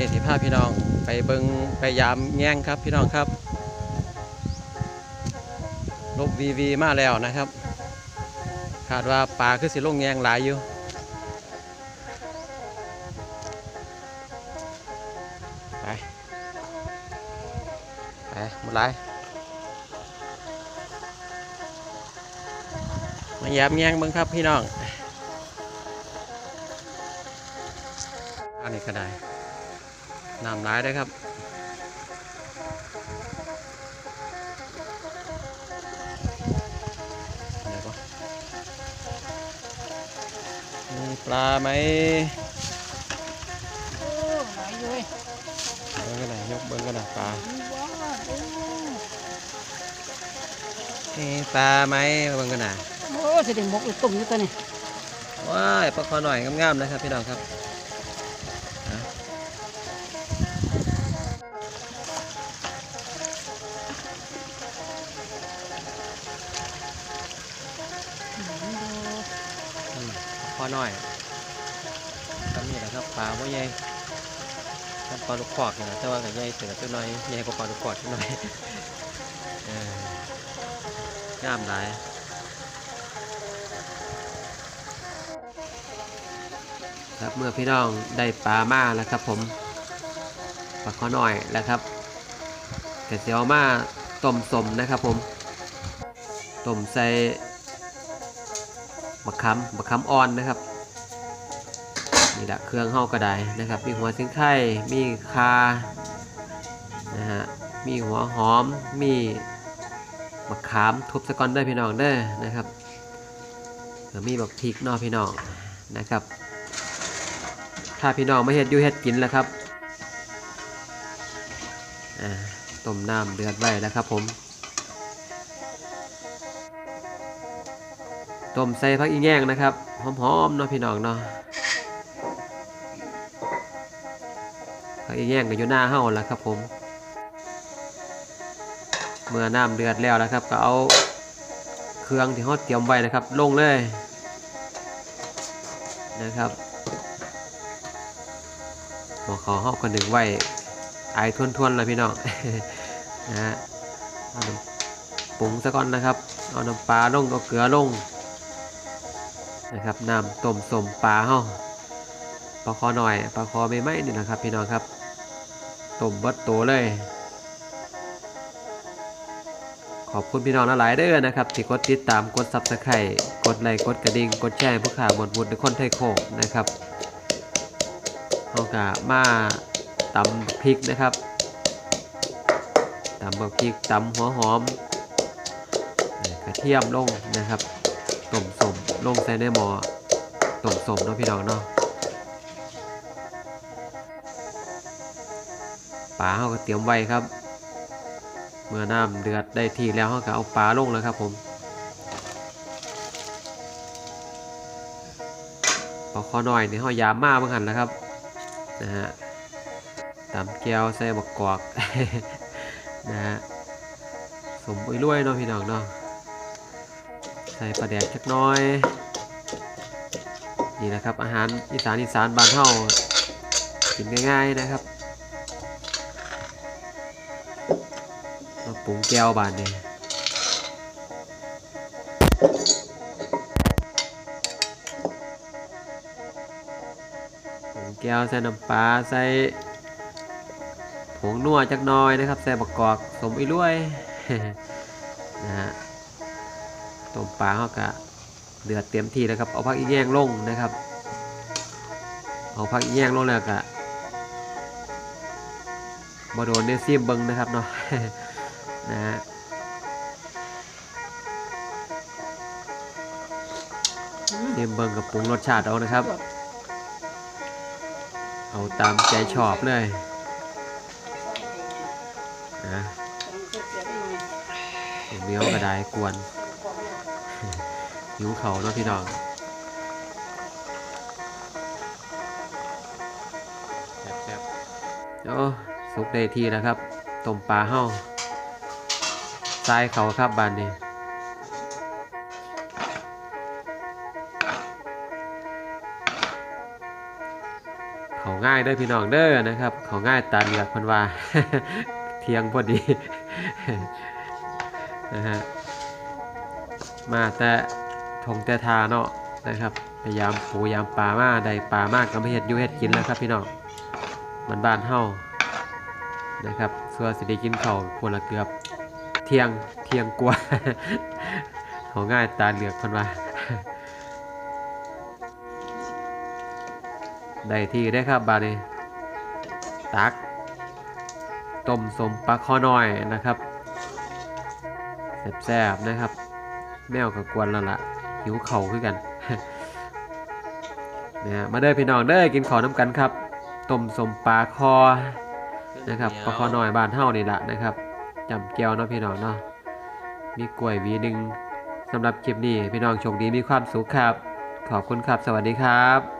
นี้ที่พาพี่น้อง ไปเบิงไปยามแง่งครับพี่น้องครับลบวีวีมาแล้วนะครับคาดว่าปลาคือสิลงแง่งหลายอยู่ไปไปหมดไรมายามแง่งเบิงครับพี่น้องอันนี้ก็ได้ น้ำร้ายได้ครับไหนปะมีปลาไหมโอ้หลายอยู่เว้ยเบิ้งกันหน่อยยกเบิ้งกันหน่อยปลามีว้าวโอ้มีปลาไหมเบิ้งกันหน่อยโอ้สิเด็งบกอีกตุ่มอยู่ตัวนี้ว้ายปลาคอหน่อยงามๆนะครับพี่น้องครับ อหน่อยก็มีแหละครับปลาว่าใหญ่ปลาลูกขอกนะแต่ว่าก็ใหญ่เสือตัวน้อยใหญ่กว่าปลาลูกขอกตัวน้อยงามหลายครับเมื่อพี่น้องได้ปลามาแล้วครับผมปลาข้อหน่อยแล้วครับกระเสียวมาต้มสมนะครับผมต้มใส่ มะขามมะขามอ่อนนะครับนี่แหละเครื่องเฮากระไดนะครับ มีหัวซิงไข่มีคานะฮะมีหัวหอมมีมะขามทุบสะกอนเด้พี่น้องเด้นะครับแล้วมีแบบพริกนอพี่น้องนะครับ ถ้าพี่น้องไม่เห็ดยูเห็ดกินแล้วครับต้มน้ำเดือดไว้แล้วครับผม ต้มใส่ผักอีแง่งนะครับหอมๆเนาะพี่น้องเนาะผักอีแง่งก็อยู่หน้าเฮาแล้วครับผม เมื่อน้ำเดือดแล้วนะครับ ก็เอาเครื่องที่เขาเตรียมไว้นะครับ ลงเลยนะครับหมอขอเขาคนหนึ่งไว้ไอทวนๆเลยพี่น้องนะฮะปรุงซะก่อนนะครับ เอาน้ำปลาลง เอาเกลือลง นะครับน้ำต้มสมปลาเฮาปลาคอหน่อยปลาคอไม่ไหมนี่นะครับ พี่น้องครับต้มบิดโตเลย ขอบคุณพี่น้องหลายเด้อนะครับ ที่กดติดตามกดซับสไครต์กดไลค์กดกระดิ่งกดแชร์ผู้ข่าวหมดบุญในคนไทยโคกนะครับเอากะมาตำพริกนะครับตำบักพริกตำหัวหอมกระเทียมลงนะครับต้มสม ลงใส่ในหม้อต้มสมเนาะพี่น้องเนาะปลาเขาก็เตรียมไว้ครับ เมื่อน้ำเดือดได้ที่แล้วเขาก็เอาปลาลงแล้วครับผมพอขอหน่อยนี่เขายามมาเมื่อหันแล้วครับนะฮะตำแก้วใส่บักกอกนะฮะสมบุยรวยเนาะพี่น้องเนาะ ส่ปลาแดกจักน้อย นี่นะครับ อาหารอีสานอีสานบ้านเฮากินง่าย ๆนะครับมาปรุงแก้วบานนี่ปรุงแก้วใส่น้ำปลาใส่ผงนัวจักน้อยนะครับ ใส่บักกอกสมอีรวย ต้มปลาเขากะเดือดเต็มที่แล้วครับ เอาผักอีแยงลงนะครับ เอาผักอีแยงลงแล้วกะบโดนเนซิมเบิงนะครับเนาะนะฮะซิมเบิงกับปรุงรสชาติเอานะครับ เอาตามใจชอบเลยนะเมียวกระไดกวน หิวเขาเนาะพี่น้องแซ่บๆโอ้สุกได้ทีแล้วครับต้มปลาเห่าทรายเขาครับบานนี้เขาง่ายเด้อพี่น้องเด้อนะครับเขาง่ายตาเหลือกพันว่าเที่ยงพอดีนะฮะมาแต่ ทงแต่ทาเนาะนะครับพยายามปูยามปลามาได้ปลามากก็ไม่เห็ดยูเห็ดกินแล้วครับพี่น้องมันบานเฮานะครับส่วนสิได้กินเขาวพวละเกือบเที่ยงเที่ยงกว่าเขาง่ายตาเหลือกเพันว่าได้ที่ได้ครับบานี้ตักต้มสมปลาคอน้อยนะครับแซ่บๆนะครับ แมวกับกวนแล้วล่ะ หิวเข่าคือกันนะฮะมาเด้อพี่น้องเด้อกินข้าวน้ำกันครับต้มสมปลาคอนะครับปลาคอน้อยบ้านเฮานี่แหละนะครับจำแก้วเนาะพี่น้องเนาะมีกล้วยหวีหนึ่งสำหรับคลิปนี้พี่น้องโชคดีมีความสุขครับ ขอบคุณครับ สวัสดีครับ